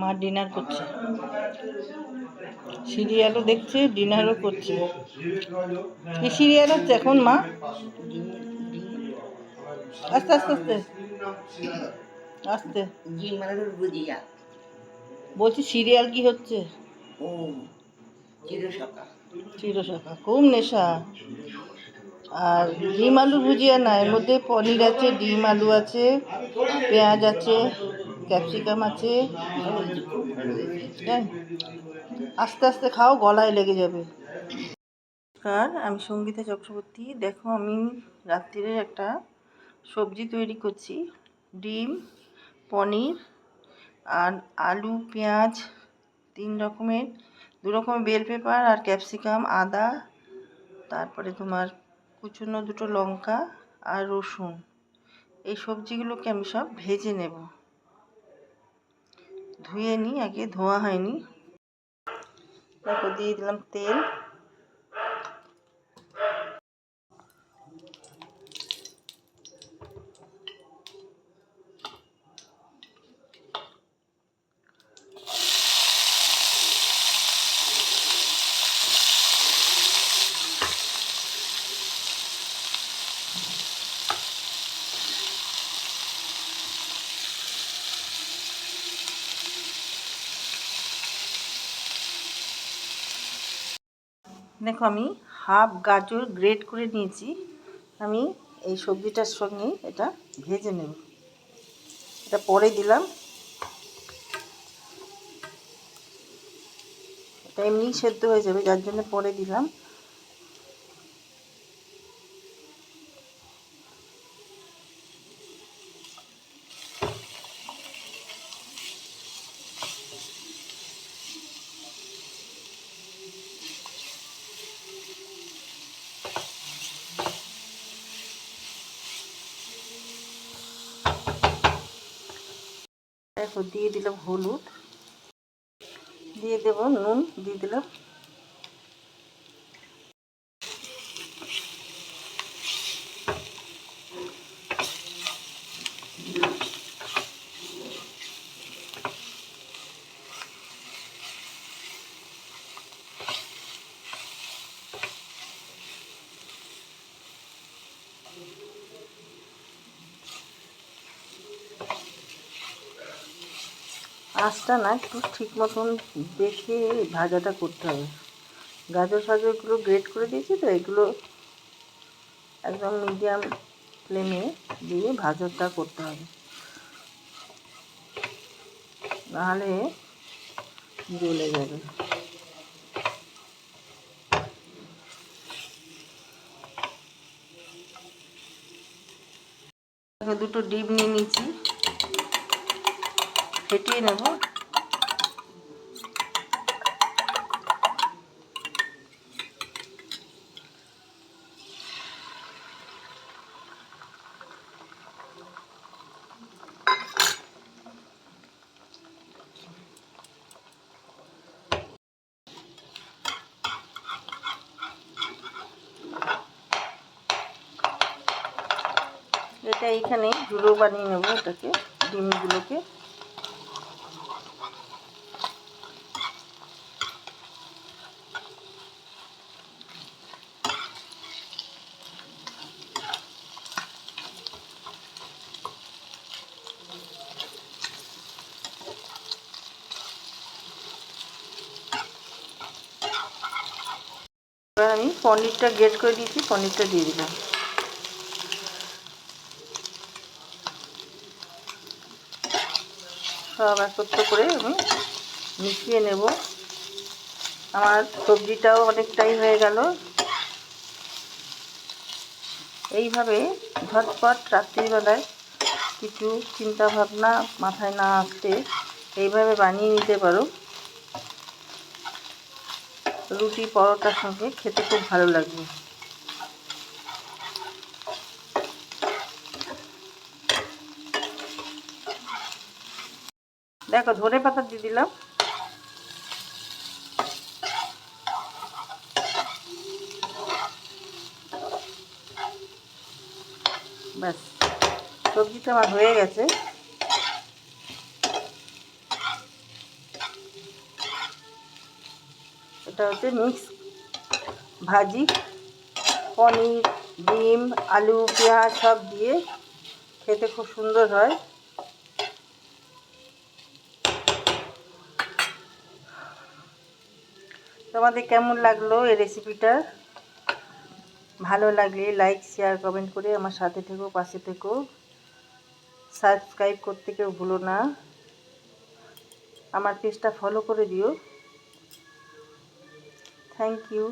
মা ডিনার করছে। সিরিয়ালও দেখছে ডিনারও করছে। কি সিরিয়াল হচ্ছে এখন মা? আস্তে আস্তে আস্তে। আস্তে। বলছি সিরিয়াল কি হচ্ছে? চিরশাখা খুব নেশা। আর ডিম আলু ভুজিয়া না, এর মধ্যে পনির আছে, ডিম আলু আছে, পেঁয়াজ আছে, ক্যাপসিকাম আছে। হ্যাঁ আস্তে আস্তে খাও, গলায় লেগে যাবে। নমস্কার, আমি সঙ্গীতা চক্রবর্তী। দেখো, আমি রাত্রিরে একটা সবজি তৈরি করছি। ডিম, পনির আর আলু, পেঁয়াজ, তিন রকমের, দু রকমের বেল পেপার আর ক্যাপসিকাম, আদা, তারপরে তোমার কুচুনো দুটো লঙ্কা আর রসুন। এই সবজিগুলোকে আমি সব ভেজে নেব। ধুয়ে নিই, আগে ধোয়া হয়নি। দেখো, দিয়ে দিলাম তেল। দেখো আমি হাফ গাজর গ্রেট করে নিয়েছি। আমি এই সবজিটার সঙ্গে এটা ভেজে নেব। এটা পরে দিলাম। এটা এমনি সেদ্ধ হয়ে যাবে, যার জন্য পরে দিলাম। দেখো দিয়ে দিলাম হলুদ। দিয়ে দেব নুন দিয়ে দিলাম আঁচটা না একটু ঠিক মতন দেখে ভাজাটা করতে হবে। গাজর ফাজরগুলো গ্রেট করে দিয়েছি তো, এগুলো একদম মিডিয়াম ফ্লেমে দিয়ে ভাজাটা করতে হবে। নাহলে জ্বলে যাবে। দুটো ডিম নিয়ে নিয়েছি। ফেটিয়ে নেব। এটা এইখানে ঝুলো বানিয়ে নেব এটাকে ডিমগুলোকে। এবার আমি পনিরটা গ্রেট করে দিয়েছি, পনিরটা দিয়ে দিলাম। সব একত্র করে আমি মিশিয়ে নেব। আমার সবজিটাও অনেকটাই হয়ে গেল। এইভাবে ঝটপট রাত্রিবেলায় কিছু চিন্তা ভাবনা মাথায় না আসতে এইভাবে বানিয়ে নিতে পারো। রুটি পরোটার সঙ্গে খেতে খুব ভালো লাগবে। দেখো, ধনে পাতা দিয়ে দিলাম। ব্যাস, সবজিটা আমার হয়ে গেছে। এটা হচ্ছে মিক্স ভাজি, পনির, ডিম, আলু, পেঁয়াজ সব দিয়ে খেতে খুব সুন্দর হয়। তোমাদের কেমন লাগল এই রেসিপিটা ভালো লাগলে লাইক শেয়ার কমেন্ট করে আমার সাথে থেকো, পাশে থেকো। সাবস্ক্রাইব করতে কেউ ভুলো না। আমার পেজটা ফলো করে দিও। Thank you